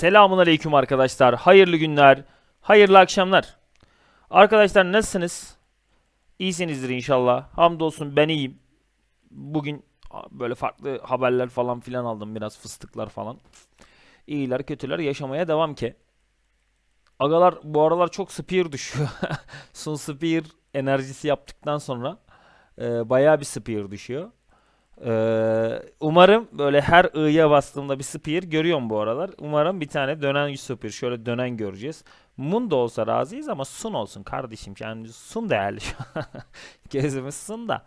Selamun aleyküm arkadaşlar. Hayırlı günler, hayırlı akşamlar. Arkadaşlar nasılsınız? İyisinizdir inşallah. Hamdolsun ben iyiyim. Bugün böyle farklı haberler falan filan aldım. Biraz fıstıklar falan. İyiler kötüler yaşamaya devam ki. Agalar bu aralar çok spear düşüyor. Sun spear enerjisi yaptıktan sonra e, bayağı bir spear düşüyor. Ee, umarım böyle her i'ya bastığımda bir spear görüyorum bu aralar. Umarım bir tane dönen spear şöyle dönen göreceğiz. Mun da olsa razıyız ama sun olsun kardeşim. Yani sun değerli şu an. Gözümüz sun da.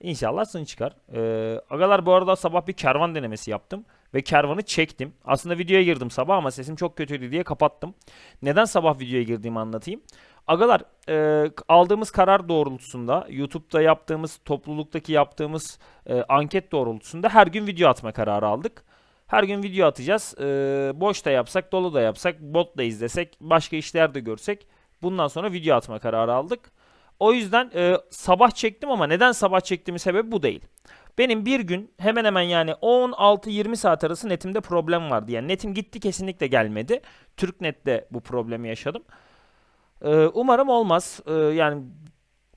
İnşallah sun çıkar. Ee, agalar bu arada sabah bir kervan denemesi yaptım. Ve kervanı çektim. Aslında videoya girdim sabah ama sesim çok kötüydü diye kapattım. Neden sabah videoya girdiğimi anlatayım. Agalar e, aldığımız karar doğrultusunda YouTube'da yaptığımız topluluktaki yaptığımız e, anket doğrultusunda her gün video atma kararı aldık. Her gün video atacağız. E, boş da yapsak, dolu da yapsak, bot da izlesek, başka işler de görsek bundan sonra video atma kararı aldık. O yüzden e, sabah çektim ama neden sabah çektiğimin sebebi bu değil. Benim bir gün hemen hemen yani 16-20 saat arası netimde problem vardı. Yani netim gitti kesinlikle gelmedi. Türknet'te bu problemi yaşadım. Ee, umarım olmaz. Ee, yani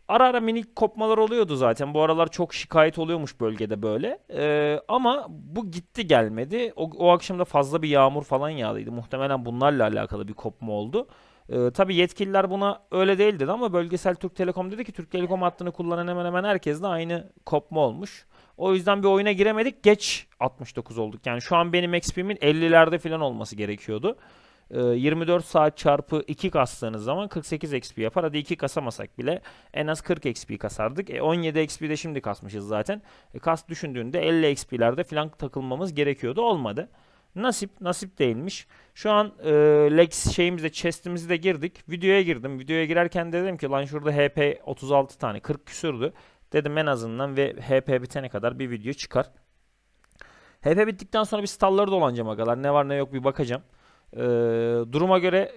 ara ara minik kopmalar oluyordu zaten. Bu aralar çok şikayet oluyormuş bölgede böyle. Ee, ama bu gitti gelmedi. O, o akşam da fazla bir yağmur falan yağdıydı. Muhtemelen bunlarla alakalı bir kopma oldu. Ee, tabii yetkililer buna öyle değil dedi ama bölgesel Türk Telekom dedi ki Türk Telekom hattını kullanan hemen hemen herkesle aynı kopma olmuş. O yüzden bir oyuna giremedik. Geç 69 olduk. Yani şu an benim XP'min 50'lerde falan olması gerekiyordu. 24 ee, saat çarpı 2 kastığınız zaman 48 XP yapar. Hadi 2 kasamasak bile en az 40 XP kasardık. E 17 XP de şimdi kasmışız zaten. E kas düşündüğünde 50 XP'lerde falan takılmamız gerekiyordu. Olmadı. Nasip, nasip değilmiş. Şu an e, Lex şeyimizde, chest'imizi de girdik. Videoya girdim. Videoya girerken dedim ki lan şurada HP 36 tane, 40 küsürdü. Dedim en azından ve HP bitene kadar bir video çıkar. HP bittikten sonra bir stalları dolanacağım agalar. Ne var ne yok bir bakacağım. Ee, duruma göre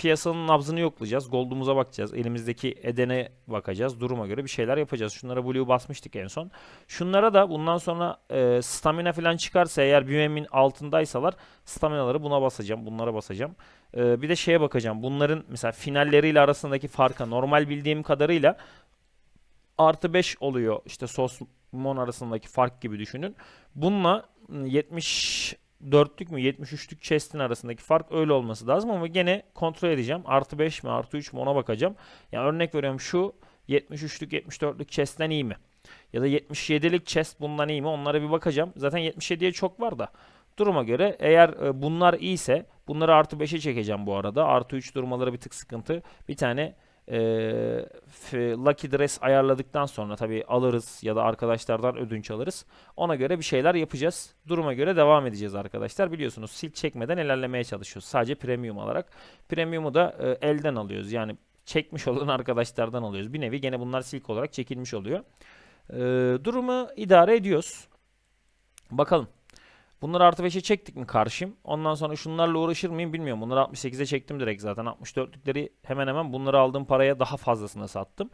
piyasanın nabzını yoklayacağız. Gold'umuza bakacağız. Elimizdeki Eden'e bakacağız. Duruma göre bir şeyler yapacağız. Şunlara Blue basmıştık en son. Şunlara da bundan sonra e, stamina falan çıkarsa eğer BM'in altındaysalar staminaları buna basacağım. Bunlara basacağım. E, bir de şeye bakacağım. Bunların mesela finalleriyle arasındaki farka normal bildiğim kadarıyla artı 5 oluyor. İşte sos mon arasındaki fark gibi düşünün. Bununla 70 dörtlük mü 73'lük chest'in arasındaki fark öyle olması lazım ama gene kontrol edeceğim. Artı 5 mi artı 3 mü ona bakacağım. Yani örnek veriyorum şu 73'lük 74'lük chest'ten iyi mi? Ya da 77'lik chest bundan iyi mi? Onlara bir bakacağım. Zaten 77'ye çok var da. Duruma göre eğer e, bunlar iyiyse bunları artı 5'e çekeceğim bu arada. Artı 3 durmaları bir tık sıkıntı. Bir tane e, Lucky Dress ayarladıktan sonra tabii alırız ya da arkadaşlardan ödünç alırız. Ona göre bir şeyler yapacağız. Duruma göre devam edeceğiz arkadaşlar. Biliyorsunuz sil çekmeden ilerlemeye çalışıyoruz. Sadece premium alarak. Premium'u da e, elden alıyoruz. Yani çekmiş olan arkadaşlardan alıyoruz. Bir nevi gene bunlar silk olarak çekilmiş oluyor. E, durumu idare ediyoruz. Bakalım. Bunları artı 5'e çektik mi karşım? Ondan sonra şunlarla uğraşır mıyım bilmiyorum. Bunları 68'e çektim direkt zaten. 64'lükleri hemen hemen bunları aldığım paraya daha fazlasına sattım.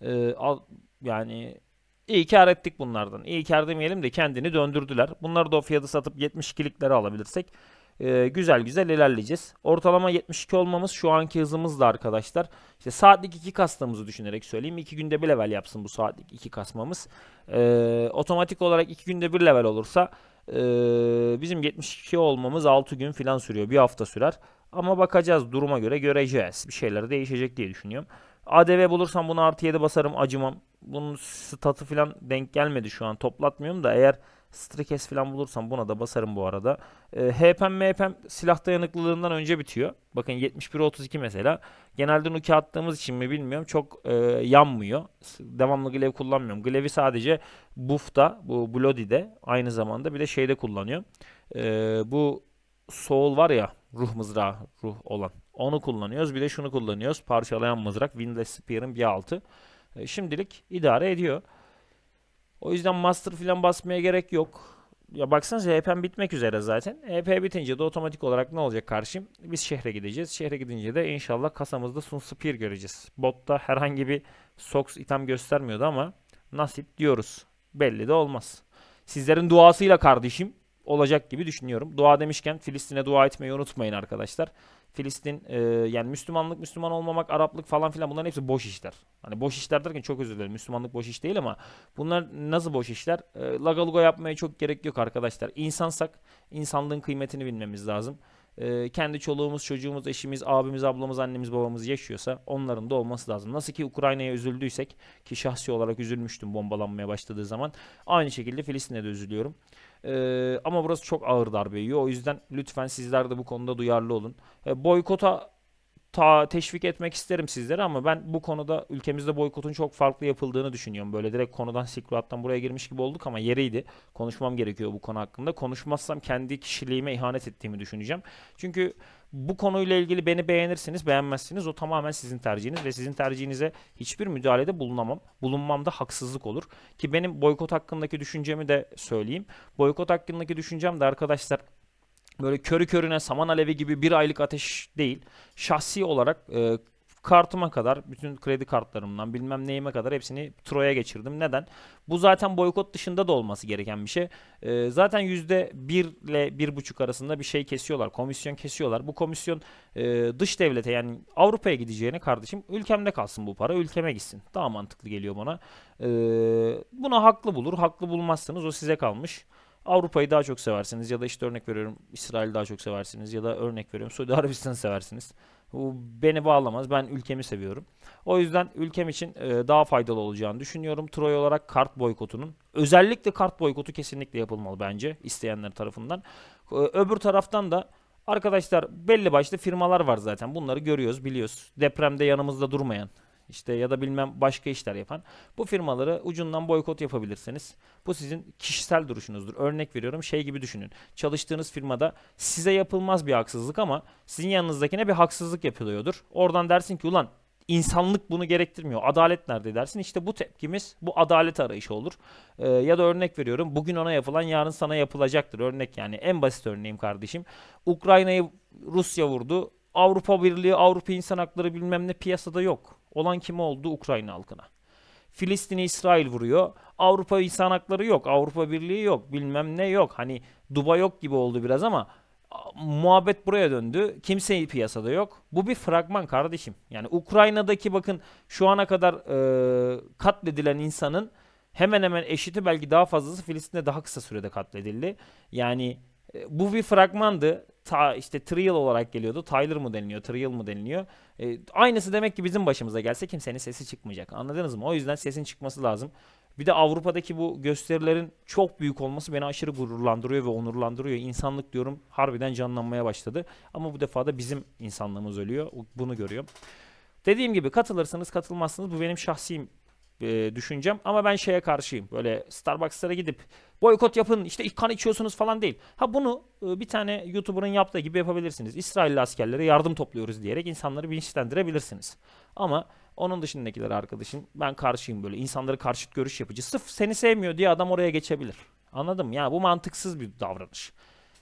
Ee, al, yani iyi kar ettik bunlardan. İyi kar demeyelim de kendini döndürdüler. Bunları da o fiyatı satıp 72'liklere alabilirsek e, güzel güzel ilerleyeceğiz. Ortalama 72 olmamız şu anki hızımızla arkadaşlar. İşte saatlik 2 kastığımızı düşünerek söyleyeyim. 2 günde bir level yapsın bu saatlik 2 kasmamız. E, otomatik olarak 2 günde bir level olursa ee, bizim 72 olmamız 6 gün falan sürüyor. Bir hafta sürer. Ama bakacağız duruma göre göreceğiz. Bir şeyler değişecek diye düşünüyorum. ADV bulursam bunu artı 7 basarım acımam. Bunun statı falan denk gelmedi şu an. Toplatmıyorum da eğer Strikes falan bulursam buna da basarım bu arada. E, ee, HP'm MHP'm silah dayanıklılığından önce bitiyor. Bakın 71-32 mesela. Genelde Nuki attığımız için mi bilmiyorum. Çok e, yanmıyor. Devamlı glaive kullanmıyorum. Glaive'i sadece buff'ta, bu Bloody'de aynı zamanda bir de şeyde kullanıyor. E, bu Soul var ya ruh mızrağı ruh olan. Onu kullanıyoruz. Bir de şunu kullanıyoruz. Parçalayan mızrak. Windless Spear'ın bir altı. E, şimdilik idare ediyor. O yüzden master falan basmaya gerek yok. Ya baksanıza EP'm bitmek üzere zaten. EP bitince de otomatik olarak ne olacak karşım? Biz şehre gideceğiz. Şehre gidince de inşallah kasamızda Sun Spear göreceğiz. Botta herhangi bir Sox item göstermiyordu ama nasip diyoruz. Belli de olmaz. Sizlerin duasıyla kardeşim olacak gibi düşünüyorum. Dua demişken Filistin'e dua etmeyi unutmayın arkadaşlar. Filistin e, yani Müslümanlık, Müslüman olmamak, Araplık falan filan bunların hepsi boş işler. Hani boş işler derken çok özür dilerim. Müslümanlık boş iş değil ama bunlar nasıl boş işler? E, lagaluga yapmaya çok gerek yok arkadaşlar. İnsansak insanlığın kıymetini bilmemiz lazım. E, kendi çoluğumuz, çocuğumuz, eşimiz, abimiz, ablamız, annemiz, babamız yaşıyorsa onların da olması lazım. Nasıl ki Ukrayna'ya üzüldüysek ki şahsi olarak üzülmüştüm bombalanmaya başladığı zaman. Aynı şekilde Filistin'e de üzülüyorum. Ee, ama burası çok ağır darbe yiyor. O yüzden lütfen sizler de bu konuda duyarlı olun. E, boykota ta teşvik etmek isterim sizlere ama ben bu konuda ülkemizde boykotun çok farklı yapıldığını düşünüyorum. Böyle direkt konudan sikruattan buraya girmiş gibi olduk ama yeriydi. Konuşmam gerekiyor bu konu hakkında. Konuşmazsam kendi kişiliğime ihanet ettiğimi düşüneceğim. Çünkü bu konuyla ilgili beni beğenirsiniz, beğenmezsiniz. O tamamen sizin tercihiniz ve sizin tercihinize hiçbir müdahalede bulunamam. Bulunmam da haksızlık olur. Ki benim boykot hakkındaki düşüncemi de söyleyeyim. Boykot hakkındaki düşüncem de arkadaşlar böyle körü körüne saman alevi gibi bir aylık ateş değil. Şahsi olarak e, kartıma kadar bütün kredi kartlarımdan bilmem neyime kadar hepsini Troy'a geçirdim. Neden? Bu zaten boykot dışında da olması gereken bir şey. E, zaten yüzde bir ile bir buçuk arasında bir şey kesiyorlar. Komisyon kesiyorlar. Bu komisyon e, dış devlete yani Avrupa'ya gideceğine kardeşim ülkemde kalsın bu para. Ülkeme gitsin. Daha mantıklı geliyor bana. E, buna haklı bulur. Haklı bulmazsanız o size kalmış. Avrupa'yı daha çok seversiniz ya da işte örnek veriyorum İsrail'i daha çok seversiniz ya da örnek veriyorum Suudi Arabistan'ı seversiniz. Bu beni bağlamaz. Ben ülkemi seviyorum. O yüzden ülkem için e, daha faydalı olacağını düşünüyorum. Troy olarak kart boykotunun. Özellikle kart boykotu kesinlikle yapılmalı bence isteyenler tarafından. E, öbür taraftan da arkadaşlar belli başlı firmalar var zaten. Bunları görüyoruz, biliyoruz. Depremde yanımızda durmayan işte ya da bilmem başka işler yapan bu firmaları ucundan boykot yapabilirsiniz. Bu sizin kişisel duruşunuzdur. Örnek veriyorum şey gibi düşünün. Çalıştığınız firmada size yapılmaz bir haksızlık ama sizin yanınızdakine bir haksızlık yapılıyordur. Oradan dersin ki ulan insanlık bunu gerektirmiyor. Adalet nerede dersin? İşte bu tepkimiz bu adalet arayışı olur. Ee, ya da örnek veriyorum. Bugün ona yapılan yarın sana yapılacaktır. Örnek yani en basit örneğim kardeşim. Ukrayna'yı Rusya vurdu. Avrupa Birliği, Avrupa İnsan Hakları bilmem ne piyasada yok. Olan kim oldu? Ukrayna halkına. Filistin'i İsrail vuruyor. Avrupa insan hakları yok. Avrupa Birliği yok. Bilmem ne yok. Hani Duba yok gibi oldu biraz ama muhabbet buraya döndü. Kimse piyasada yok. Bu bir fragman kardeşim. Yani Ukrayna'daki bakın şu ana kadar e, katledilen insanın hemen hemen eşiti belki daha fazlası Filistin'de daha kısa sürede katledildi. Yani e, bu bir fragmandı. Ta, işte trial olarak geliyordu. Tyler mı deniliyor, trial mı deniliyor? E, aynısı demek ki bizim başımıza gelse kimsenin sesi çıkmayacak. Anladınız mı? O yüzden sesin çıkması lazım. Bir de Avrupa'daki bu gösterilerin çok büyük olması beni aşırı gururlandırıyor ve onurlandırıyor. İnsanlık diyorum harbiden canlanmaya başladı. Ama bu defa da bizim insanlığımız ölüyor. Bunu görüyorum. Dediğim gibi katılırsınız katılmazsınız bu benim şahsi e, düşüncem ama ben şeye karşıyım. Böyle Starbucks'lara gidip boykot yapın işte kan içiyorsunuz falan değil. Ha bunu e, bir tane YouTuber'ın yaptığı gibi yapabilirsiniz. İsrailli askerlere yardım topluyoruz diyerek insanları bilinçlendirebilirsiniz. Ama onun dışındakiler arkadaşım ben karşıyım böyle insanları karşıt görüş yapıcı. Sırf seni sevmiyor diye adam oraya geçebilir. Anladın mı? Yani bu mantıksız bir davranış.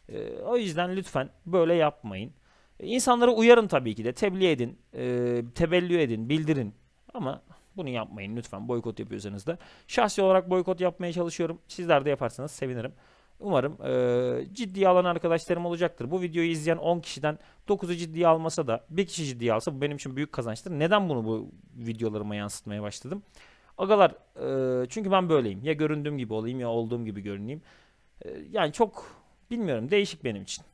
E, o yüzden lütfen böyle yapmayın. E, insanları uyarın tabii ki de. Tebliğ edin, e, tebellü edin, bildirin. Ama bunu yapmayın lütfen boykot yapıyorsanız da. Şahsi olarak boykot yapmaya çalışıyorum. Sizler de yaparsanız sevinirim. Umarım e, ciddiye alan arkadaşlarım olacaktır. Bu videoyu izleyen 10 kişiden 9'u ciddiye almasa da bir kişi ciddiye alsa bu benim için büyük kazançtır. Neden bunu bu videolarıma yansıtmaya başladım? Agalar e, çünkü ben böyleyim. Ya göründüğüm gibi olayım ya olduğum gibi görüneyim. E, yani çok bilmiyorum değişik benim için.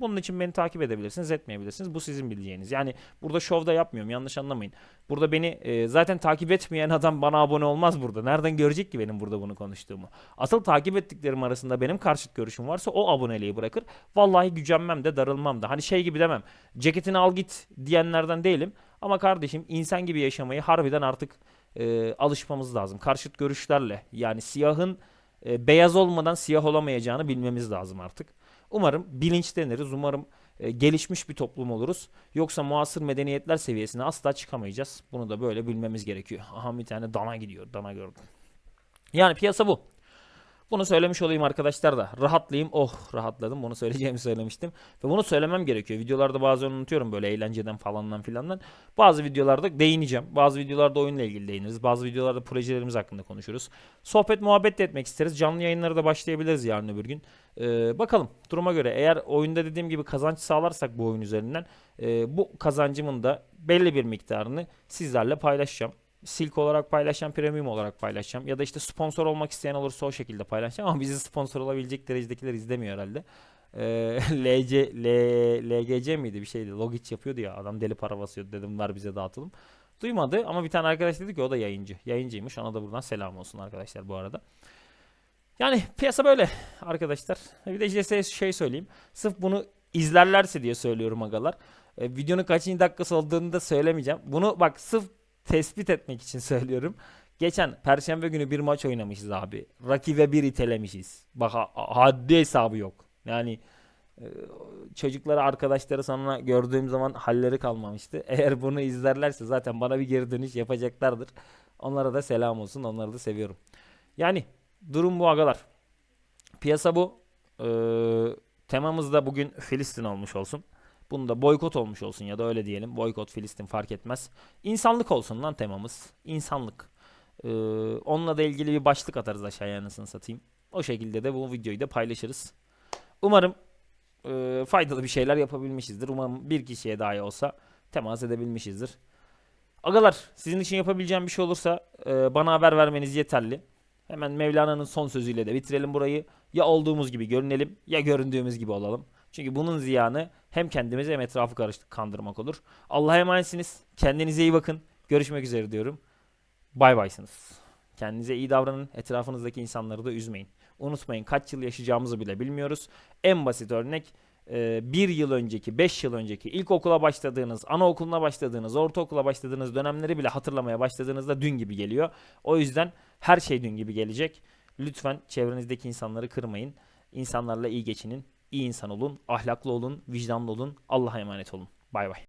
Bunun için beni takip edebilirsiniz, etmeyebilirsiniz. Bu sizin bileceğiniz. Yani burada şovda yapmıyorum. Yanlış anlamayın. Burada beni e, zaten takip etmeyen adam bana abone olmaz burada. Nereden görecek ki benim burada bunu konuştuğumu? Asıl takip ettiklerim arasında benim karşıt görüşüm varsa o aboneliği bırakır. Vallahi gücenmem de darılmam da. Hani şey gibi demem. Ceketini al git diyenlerden değilim. Ama kardeşim insan gibi yaşamayı harbiden artık e, alışmamız lazım. Karşıt görüşlerle. Yani siyahın e, beyaz olmadan siyah olamayacağını bilmemiz lazım artık. Umarım bilinçleniriz. Umarım e, gelişmiş bir toplum oluruz. Yoksa muasır medeniyetler seviyesine asla çıkamayacağız. Bunu da böyle bilmemiz gerekiyor. Aha bir tane dana gidiyor. Dana gördüm. Yani piyasa bu. Bunu söylemiş olayım arkadaşlar da. Rahatlayayım. Oh rahatladım. Bunu söyleyeceğimi söylemiştim. Ve bunu söylemem gerekiyor. Videolarda bazen unutuyorum böyle eğlenceden falandan filandan. Bazı videolarda değineceğim. Bazı videolarda oyunla ilgili değiniriz. Bazı videolarda projelerimiz hakkında konuşuruz. Sohbet muhabbet de etmek isteriz. Canlı yayınlara da başlayabiliriz yarın öbür gün. Ee, bakalım duruma göre. Eğer oyunda dediğim gibi kazanç sağlarsak bu oyun üzerinden e, bu kazancımın da belli bir miktarını sizlerle paylaşacağım. Silk olarak paylaşacağım, premium olarak paylaşacağım. Ya da işte sponsor olmak isteyen olursa o şekilde paylaşacağım. Ama bizi sponsor olabilecek derecedekiler izlemiyor herhalde. Ee, LC, L, LGC miydi bir şeydi. Logic yapıyordu ya. Adam deli para basıyordu. Dedim var bize dağıtalım. Duymadı ama bir tane arkadaş dedi ki o da yayıncı. Yayıncıymış. Ona da buradan selam olsun arkadaşlar bu arada. Yani piyasa böyle arkadaşlar. Bir de size şey söyleyeyim. Sırf bunu izlerlerse diye söylüyorum agalar. E, videonun kaçıncı dakikası olduğunu da söylemeyeceğim. Bunu bak sırf tespit etmek için söylüyorum. Geçen perşembe günü bir maç oynamışız abi. Rakibe bir itelemişiz. Bak ha- haddi hesabı yok. Yani e, çocukları arkadaşları sonra gördüğüm zaman halleri kalmamıştı. Eğer bunu izlerlerse zaten bana bir geri dönüş yapacaklardır. Onlara da selam olsun. Onları da seviyorum. Yani durum bu agalar. Piyasa bu. Ee, temamız da bugün Filistin olmuş olsun. Bunu da boykot olmuş olsun ya da öyle diyelim. Boykot Filistin fark etmez. İnsanlık olsun lan temamız. İnsanlık. Ee, onunla da ilgili bir başlık atarız aşağıya anasını satayım. O şekilde de bu videoyu da paylaşırız. Umarım e, faydalı bir şeyler yapabilmişizdir. Umarım bir kişiye dahi olsa temas edebilmişizdir. Agalar sizin için yapabileceğim bir şey olursa e, bana haber vermeniz yeterli. Hemen Mevlana'nın son sözüyle de bitirelim burayı. Ya olduğumuz gibi görünelim ya göründüğümüz gibi olalım. Çünkü bunun ziyanı hem kendimize hem etrafı karıştı kandırmak olur. Allah'a emanetsiniz. Kendinize iyi bakın. Görüşmek üzere diyorum. Bay baysınız. Kendinize iyi davranın. Etrafınızdaki insanları da üzmeyin. Unutmayın kaç yıl yaşayacağımızı bile bilmiyoruz. En basit örnek e, bir yıl önceki, beş yıl önceki ilkokula başladığınız, anaokuluna başladığınız, ortaokula başladığınız dönemleri bile hatırlamaya başladığınızda dün gibi geliyor. O yüzden her şey dün gibi gelecek. Lütfen çevrenizdeki insanları kırmayın. İnsanlarla iyi geçinin. İyi insan olun, ahlaklı olun, vicdanlı olun. Allah'a emanet olun. Bay bay.